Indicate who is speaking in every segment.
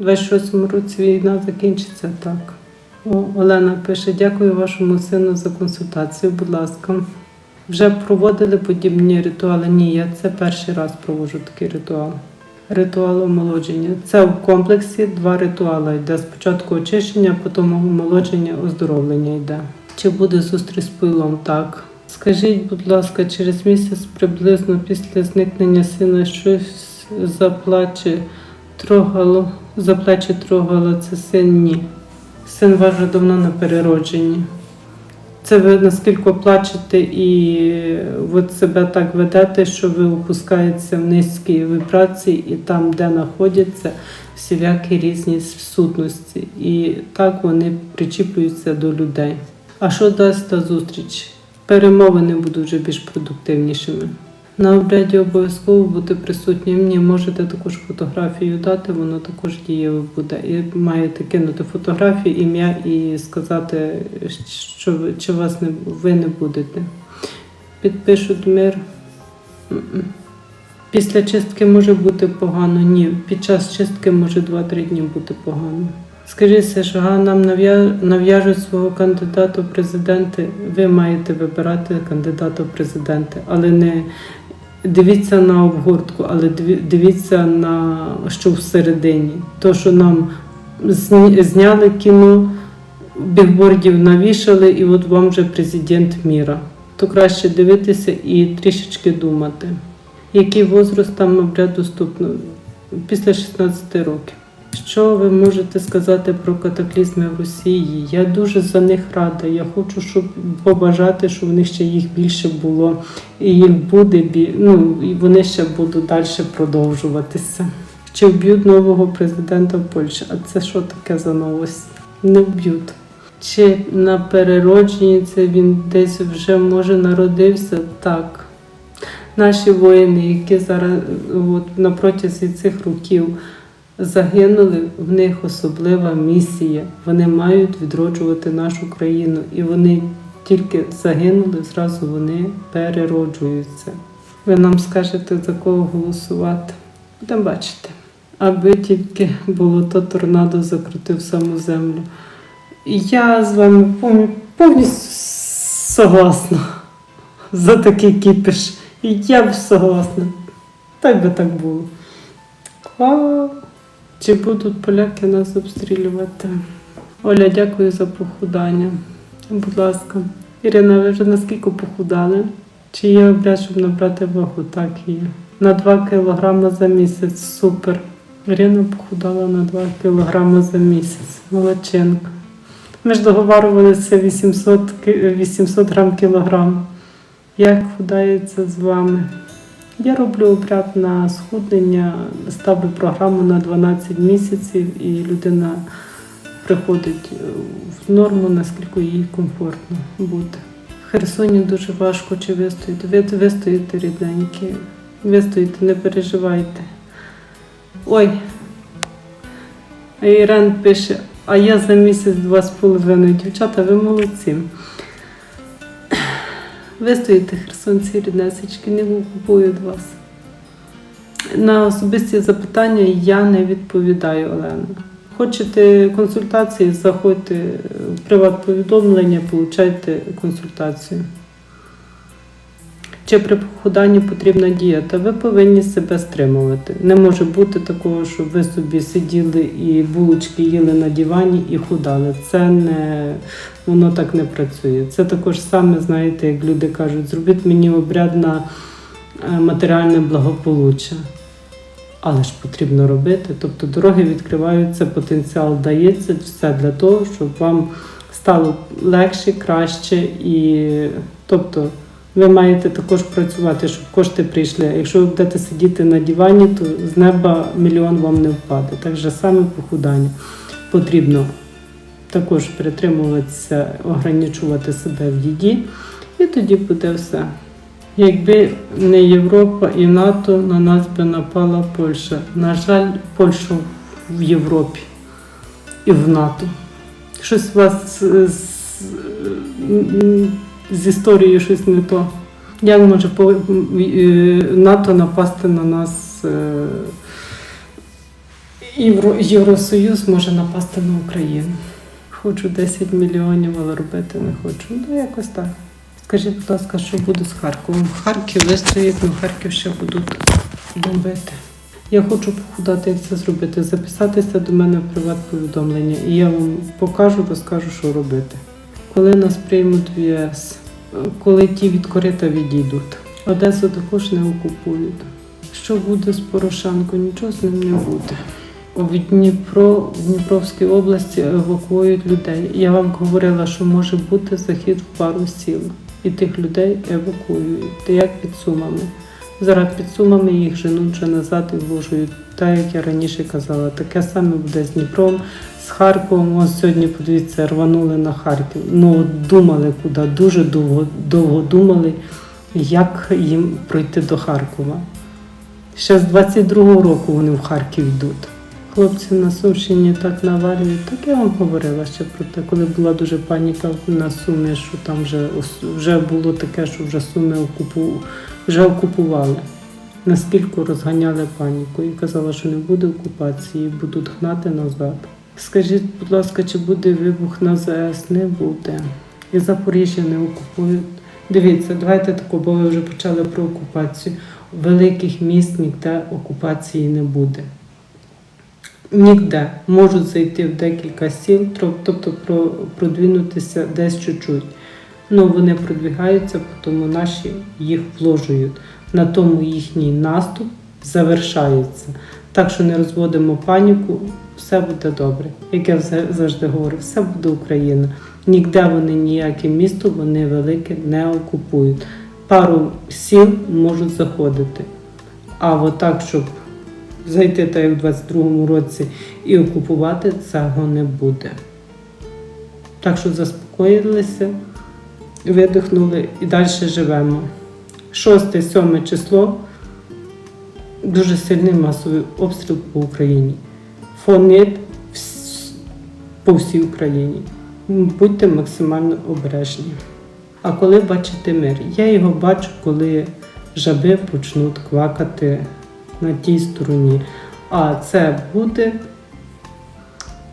Speaker 1: У 26-му році війна закінчиться так. О, Олена пише: дякую вашому сину за консультацію, будь ласка. Вже проводили подібні ритуали? Ні, я це перший раз проводжу такий ритуал. Ритуал омолодження. Це в комплексі два ритуали. Йде спочатку очищення, потім омолодження, оздоровлення йде. Чи буде зустріч з пилом? Так. Скажіть, будь ласка, через місяць приблизно після зникнення сина щось заплаче трогало, заплаче трогало це син ні. Син ваш вже давно на переродженні. Це ви наскільки плачете і ви себе так ведете, що ви опускаєтеся в низькі вібрації, і там, де знаходяться всілякі різні сутності. І так вони причіплюються до людей. А що дасть та зустріч? Перемовини будуть вже більш продуктивнішими. На обряді обов'язково бути присутнім. Ні, можете також фотографію дати, воно також дієве буде. І маєте кинути фотографію, ім'я і сказати, що ви, чи вас не, ви не будете. Підпишуть мир. Після чистки може бути погано. Ні, під час чистки може 2-3 дні бути погано. Скажіть, США нам нав'яжуть свого кандидата в президенти. Ви маєте вибирати кандидата в президенти, але не дивіться на обгортку, але дивіться на що всередині. То, що нам зняли кіно, бігбордів навішали, і от вам вже президент міра. То краще дивитися і трішечки думати. Який возраст там обряд доступно? Після 16 років. Що ви можете сказати про катаклізми в Росії? Я дуже за них рада. Я хочу, щоб побажати, щоб в них ще їх більше було, і їх буде ну, і вони ще будуть далі продовжуватися. Чи вб'ють нового президента в Польщі? А це що таке за новость? Не вб'ють. Чи на переродженні це він десь вже може народився? Так. Наші воїни, які зараз от, на протязі цих років загинули, в них особлива місія. Вони мають відроджувати нашу країну. І вони тільки загинули, зразу вони перероджуються. Ви нам скажете, за кого голосувати. Будемо бачити. Аби тільки було то торнадо закрутив саму землю. Я з вами повністю согласна за такий кіпіш. Я б согласна. Так би так було. Вау! Чи будуть поляки нас обстрілювати? Оля, дякую за похудання. Будь ласка. Ірина, ви вже наскільки похудали? Чи є обряд, щоб набрати вагу? Так є. На 2 кілограми за місяць. Супер. Ірина похудала на 2 кілограми за місяць. Молодчинка. Ми ж договарювалися 800, ки- 800 грам кілограм. Як худається з вами? Я роблю обряд на схуднення, ставлю програму на 12 місяців, і людина приходить е, в норму, наскільки їй комфортно бути. В Херсоні дуже важко чи вистоїти. Ви вистоїте рідненькі, вистоїте, не переживайте. Ой. Ірен пише, а я за місяць два з половиною. Дівчата, ви молодці. Ви стоїте, херсонці ріднесечки, не купую від вас. На особисті запитання я не відповідаю, Олена. Хочете консультації, заходьте в приват-повідомлення, получайте консультацію. Чи при похуданні потрібна дієта? Ви повинні себе стримувати. Не може бути такого, щоб ви собі сиділи і булочки їли на дивані і худали. Це не воно так не працює. Це також саме, знаєте, як люди кажуть, зробіть мені обряд на е, матеріальне благополуччя. Але ж потрібно робити. Тобто дороги відкриваються, потенціал дається, все для того, щоб вам стало легше, краще і тобто. Ви маєте також працювати, щоб кошти прийшли. Якщо ви будете сидіти на дивані, то з неба мільйон вам не впаде. Так же саме похудання. Потрібно також притримуватися, ограничувати себе в їді, і тоді буде все. Якби не Європа і НАТО, на нас би напала Польща. На жаль, Польща в Європі і в НАТО. Щось у вас з, історією щось не то. Як може е, НАТО напасти на нас? е, Євро, Євросоюз може напасти на Україну. Хочу 10 мільйонів, але робити не хочу. Ну, якось так. Скажіть, будь ласка, що буде з Харковом? Харків вистоїть, але Харків ще будуть бомбити. Я хочу похудати, як це зробити. Записатися до мене в приват-повідомлення, і я вам покажу, розкажу, що робити. Коли нас приймуть в ЄС, коли ті від корита відійдуть. Одесу також не окупують. Що буде з Порошенко? Нічого з ним не буде. В Дніпро, в Дніпровській області евакуюють людей. Я вам говорила, що може бути захід в пару сіл, і тих людей евакуюють. Як під сумами. Зараз під сумами їх женуть вже назад і вложують. Так як я раніше казала, таке саме буде з Дніпром, з Харковом. Ось сьогодні, подивіться, рванули на Харків. Ну думали куди, дуже довго, довго думали, як їм пройти до Харкова. Ще з 22-го року вони в Харків йдуть. Хлопці на Сумщині так навалюють. Так я вам говорила ще про те, коли була дуже паніка на Сумі, що там вже, вже було таке, що вже Суми окупу, вже окупували. Наскільки розганяли паніку і казала, що не буде окупації, будуть гнати назад. Скажіть, будь ласка, чи буде вибух на ЗАЕС? Не буде. І Запоріжжя не окупують. Дивіться, давайте тако, бо ви вже почали про окупацію. Великих міст ніде окупації не буде. Ніде можуть зайти в декілька сіл, тобто продвинутися десь чуть-чуть. Ну вони продвігаються, тому наші їх вложують. На тому їхній наступ завершається. Так що не розводимо паніку, все буде добре. Як я завжди говорю, все буде Україна. Ніде вони ніяке місто, вони велике не окупують. Пару сіл можуть заходити. А отак, щоб зайти так як в 22-му році і окупувати, цього не буде. Так що заспокоїлися, видихнули і далі живемо. 6-7 число дуже сильний масовий обстріл по Україні. Фонить вс- по всій Україні. Будьте максимально обережні. А коли бачите мир? Я його бачу, коли жаби почнуть квакати на тій стороні. А це буде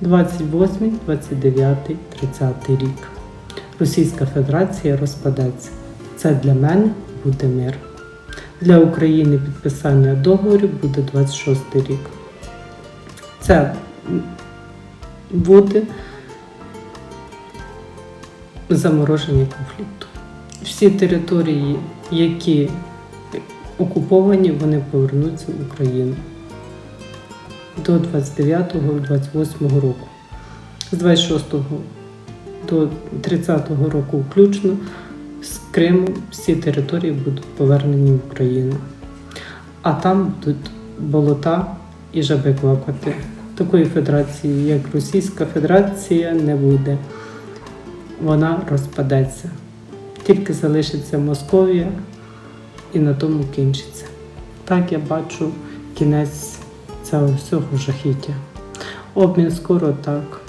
Speaker 1: 28, 29, 30 рік. Російська Федерація розпадеться. Це для мене буде мир. Для України підписання договорів буде 26 рік. Це буде замороження конфлікту. Всі території, які окуповані, вони повернуться в Україну до 29-28 року. З 26 до 30 року включно з Криму всі території будуть повернені в Україну. А там будуть болота і жаби квакати. Такої федерації, як Російська Федерація, не буде. Вона розпадеться. Тільки залишиться Московія і на тому кінчиться. Так я бачу кінець цього всього жахіття. Обмін скоро так.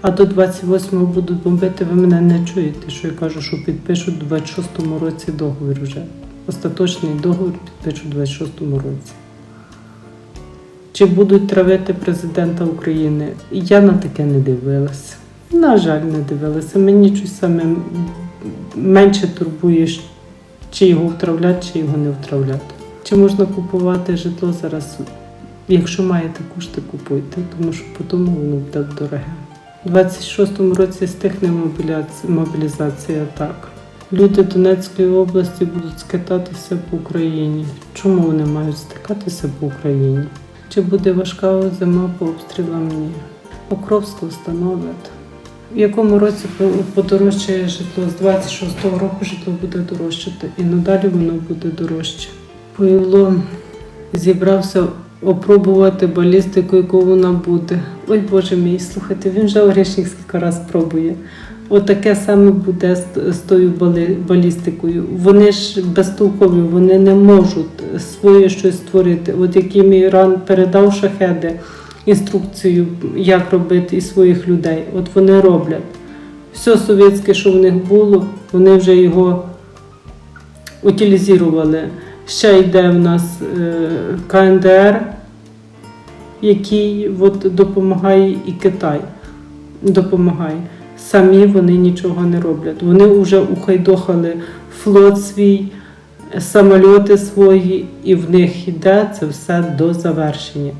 Speaker 1: А до 28-го будуть бомбити, ви мене не чуєте, що я кажу, що підпишуть у 26-му році договір вже. Остаточний договір підпишуть у 26-му році. Чи будуть травити президента України? Я на таке не дивилася. На жаль, не дивилася. Мені щось саме менше турбує, чи його втравлять, чи його не втравлять. Чи можна купувати житло зараз? Якщо маєте кошти, купуйте, тому що потім воно буде дороге. У 26-му році стихне мобілізація так. Люди Донецької області будуть скитатися по Україні. Чому вони мають стикатися по Україні? Чи буде важка зима по обстрілам? Ні. Покровську встановлять. В якому році подорожчає житло? З 26-го року житло буде дорожчати, і надалі воно буде дорожче. Павло зібрався опробувати балістику, яку вона буде. Ой Боже мій, слухайте, він вже орішник скільки раз пробує. Отаке саме буде з, тою балістикою. Вони ж безтолкові, вони не можуть своє щось створити. От як їм Іран передав шахеди інструкцію, як робити і своїх людей. От вони роблять. Все совєтське, що в них було, вони вже його утилізували. Ще йде в нас е, КНДР, який от допомагає і Китай допомагає. Самі вони нічого не роблять. Вони вже ухайдохали флот свій, самольоти свої, і в них йде це все до завершення.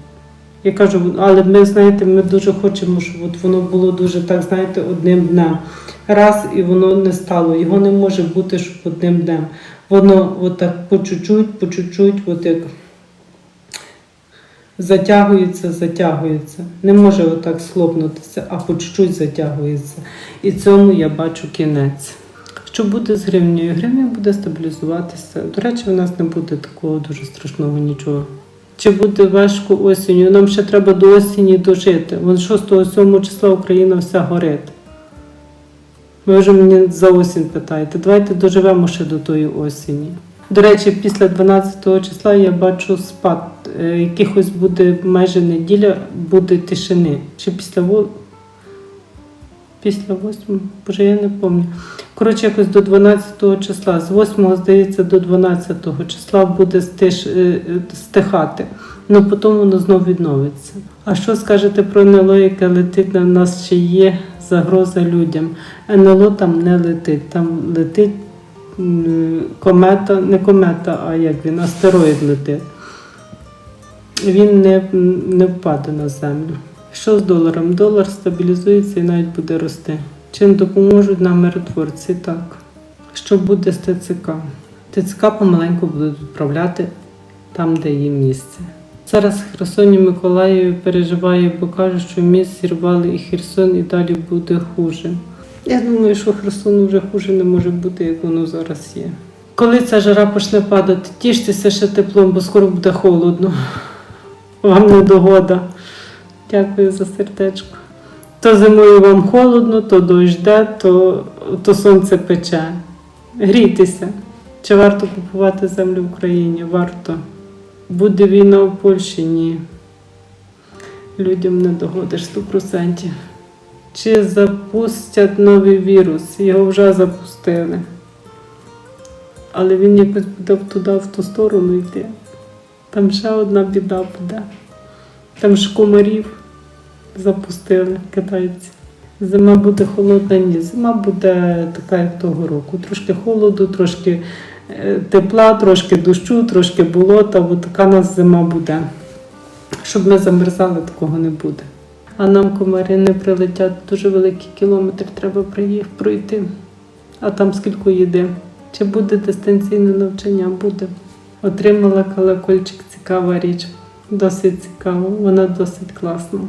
Speaker 1: Я кажу, але ми знаєте, ми дуже хочемо, щоб от воно було дуже так, знаєте, одним днем. Раз і воно не стало. Його не може бути, щоб одним днем. Воно отак по чуть-чуть, по чуть-чуть, от як затягується, затягується. Не може отак слопнутися, а по чуть-чуть затягується. І цьому я бачу кінець. Що буде з гривнею? Гривня буде стабілізуватися. До речі, у нас не буде такого дуже страшного нічого. Чи буде важко осінню? Нам ще треба до осені дожити. Вон 6-7 числа Україна вся горить. Ви вже мені за осінь питаєте. Давайте доживемо ще до тої осені. До речі, після 12 числа я бачу спад. Е, Якихось буде майже неділя, буде тишини. Чи після після 8, боже, я не пам'ятаю. Коротше, якось до 12 числа. З 8, здається, до 12 числа буде стиш, е, е, стихати. Ну потім воно знов відновиться. А що скажете про НЛО, яке летить на нас? Чи є загроза людям? НЛО там не летить, там летить комета, не комета, а як він, астероїд летить. Він не, не впаде на землю. Що з доларом? Долар стабілізується і навіть буде рости. Чим допоможуть нам миротворці? Так. Що буде з ТЦК? ТЦК помаленьку будуть відправляти там, де їм місце. Зараз Херсоні Миколаїві переживає, бо кажуть, що міст зірвали і Херсон і далі буде хуже. Я думаю, що Херсону вже хуже не може бути, як воно зараз є. Коли ця жара почне падати, тіштеся ще теплом, бо скоро буде холодно. Вам не догода. Дякую за сердечко. То зимою вам холодно, то дощ йде, то, то сонце пече. Грійтеся. Чи варто купувати землю в Україні? Варто. Буде війна в Польщі? Ні. Людям не догодиш 100%. Чи запустять новий вірус? Його вже запустили. Але він якось буде туди, в ту сторону йти. Там ще одна біда буде. Там ж комарів запустили китайці. Зима буде холодна, ні. Зима буде така, як того року. Трошки холоду, трошки е, тепла, трошки дощу, трошки болота. От така нас зима буде. Щоб ми замерзали, такого не буде. А нам комарі не прилетять. Дуже великий кілометр треба пройти. А там скільки їде. Чи буде дистанційне навчання? Буде. Отримала колокольчик, цікава річ. Досить цікаво, вона досить класна.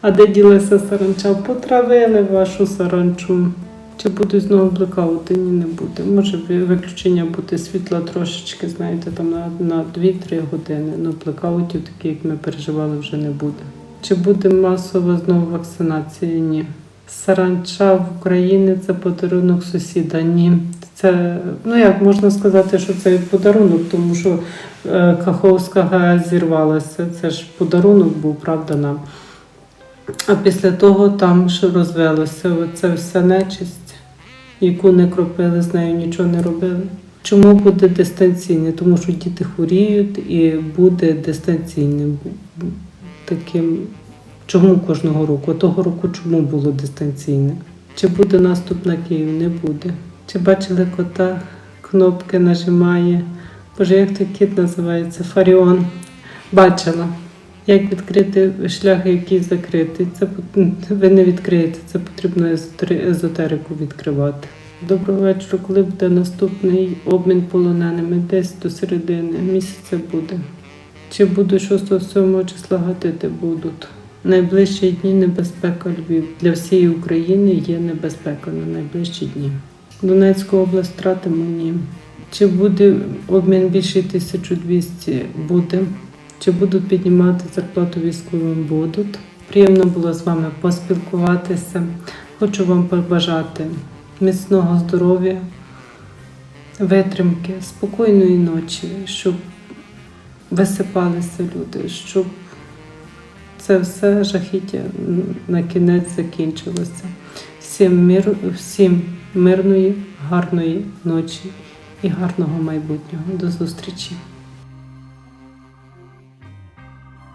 Speaker 1: А де ділася саранча? Потравили вашу саранчу. Чи будуть знову блекаути? Ні, не буде. Може виключення бути світла трошечки, знаєте, там на, на 2-3 години. Ну, блекаутів, такі, як ми переживали, вже не буде. Чи буде масова знову вакцинація? Ні. Саранча в Україні це подарунок сусіда. Ні. Це, ну як можна сказати, що це подарунок, тому що е, Каховська ГАЕС зірвалася. Це ж подарунок був, правда, нам. А після того там що розвелося оця вся нечисть, яку не кропили, з нею нічого не робили. Чому буде дистанційне? Тому що діти хворіють і буде дистанційним бу- таким. Чому кожного року? Того року чому було дистанційне? Чи буде наступ на Київ? Не буде. Чи бачили кота? Кнопки нажимає. Боже, як той кіт називається? Фаріон. Бачила. Як відкрити шлях, який закритий? Це ви не відкриєте, це потрібно езотерику відкривати. Доброго вечора. Коли буде наступний обмін полоненими? Десь до середини місяця буде. Чи буду 6-7 числа гатити будуть? Найближчі дні небезпека Львів. Для всієї України є небезпека на найближчі дні. Донецьку область втратимо ні. Чи буде обмін більше 1200? Буде. Чи будуть піднімати зарплату військовим? Будуть. Приємно було з вами поспілкуватися. Хочу вам побажати міцного здоров'я, витримки, спокійної ночі, щоб висипалися люди, щоб це все жахіття на кінець закінчилося. Всім, мир, всім мирної, гарної ночі і гарного майбутнього. До зустрічі!